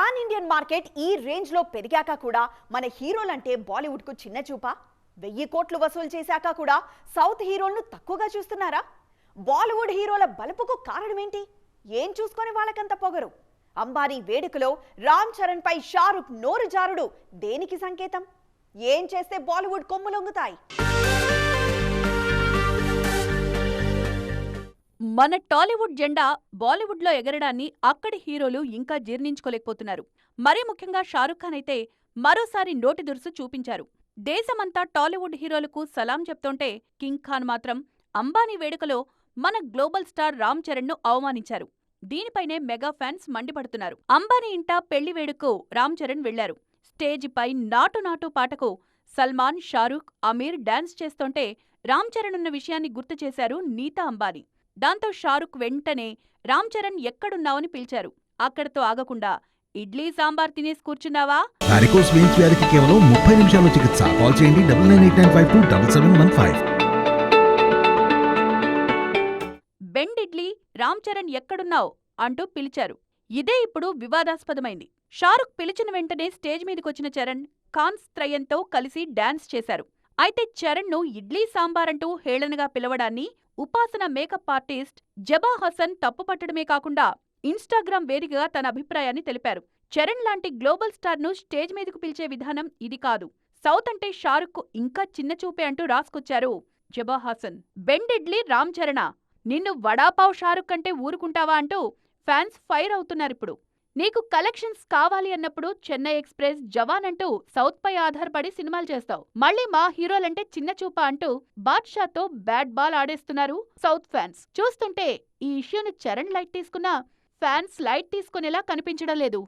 Pan Indian market ఈ రేంజ్లో పెరిగాక కూడా మన హీరోలంటే బాలీవుడ్కు చిన్న చూపా? వెయ్యి కోట్లు వసూలు చేశాక కూడా సౌత్ హీరోలను తక్కువగా చూస్తున్నారా? బాలీవుడ్ హీరోల బలుపుకు కారణమేంటి? ఏం చూసుకొని వాళ్ళకంత పొగరు? అంబానీ వేడుకలో రామ్ చరణ్ పై షారుఖ్ నోరు జారుడు దేనికి సంకేతం? ఏం చేస్తే బాలీవుడ్ కొమ్ములొంగుతాయి? మన టాలీవుడ్ జెండా బాలీవుడ్లో ఎగరడాన్ని అక్కడి హీరోలు ఇంకా జీర్ణించుకోలేకపోతున్నారు. మరీ ముఖ్యంగా షారుఖ్ ఖాన్ అయితే మరోసారి నోటి దురుసు చూపించారు. దేశమంతా టాలీవుడ్ హీరోలకు సలాం చెప్తుంటే కింగ్ ఖాన్ మాత్రం అంబానీ వేడుకలో మన గ్లోబల్ స్టార్ రామ్ చరణ్ను అవమానించారు. దీనిపైనే మెగా ఫ్యాన్స్ మండిపడుతున్నారు. అంబానీ ఇంట పెళ్ళి వేడుకకు రామ్ చరణ్ వెళ్ళారు స్టేజిపై నాటు నాటు పాటకు సల్మాన్ షారూఖ్ అమీర్ డాన్స్ చేస్తుంటే రామ్ చరణ్ ఉన్న విషయాన్ని గుర్తు చేశారు నీతా అంబానీ. దాంతో షారుఖ్ వెంటనే రామ్ చరణ్ ఎక్కడున్నావని పిలిచారు. అక్కడతో ఆగకుండా ఇడ్లీ సాంబార్ తినేసి కూర్చున్నావా? వారికోస్ వెయిన్స్ వ్యాధికి కేవలం ముప్పై నిమిషాల్లో చికిత్స. కాల్ చేయండి double nine eight nine five two double seven one five. Bend idli Ram Charan ఎక్కడున్నావ్? అంటూ పిలిచారు. ఇదే ఇప్పుడు వివాదాస్పదమైంది. షారుఖ్ పిలిచిన వెంటనే స్టేజ్ మీదకొచ్చిన చరణ్ ఖాన్స్ త్రయంతో కలిసి డాన్స్ చేశారు. అయితే చరణ్ను ఇడ్లీ సాంబార్ అంటూ హేళనగా పిలవడాన్ని ఉపాసన మేకప్ ఆర్టిస్ట్ జబా హసన్ తప్పుపట్టడమే కాకుండా ఇన్స్టాగ్రామ్ వేదికగా తన అభిప్రాయాన్ని తెలిపారు. చరణ్ లాంటి గ్లోబల్ స్టార్ను స్టేజ్ మీదకు పిలిచే విధానం ఇది కాదు. సౌత్ అంటే షారుఖ్ ఇంకా చిన్న చూపే అంటూ రాసుకొచ్చారు జబా హాసన్. బెండిడ్లీ రామ్ చరణా నిన్ను వడాపావ్ షారుఖ్ అంటే ఊరుకుంటావా అంటూ ఫ్యాన్స్ ఫైర్ అవుతున్నారిప్పుడు నీకు కలెక్షన్స్ కావాలి అన్నప్పుడు చెన్నై ఎక్స్ప్రెస్ జవాన్ అంటూ సౌత్ పై ఆధారపడి సినిమాలు చేస్తావు. మళ్ళీ మా హీరోలంటే చిన్న చూప అంటూ బాద్షాతో బ్యాట్ బాల్ ఆడేస్తున్నారు సౌత్ ఫ్యాన్స్. చూస్తుంటే ఈ ఇష్యూను చరణ్ లైట్ తీసుకున్నా ఫ్యాన్స్ లైట్ తీసుకునేలా కనిపించడం లేదు.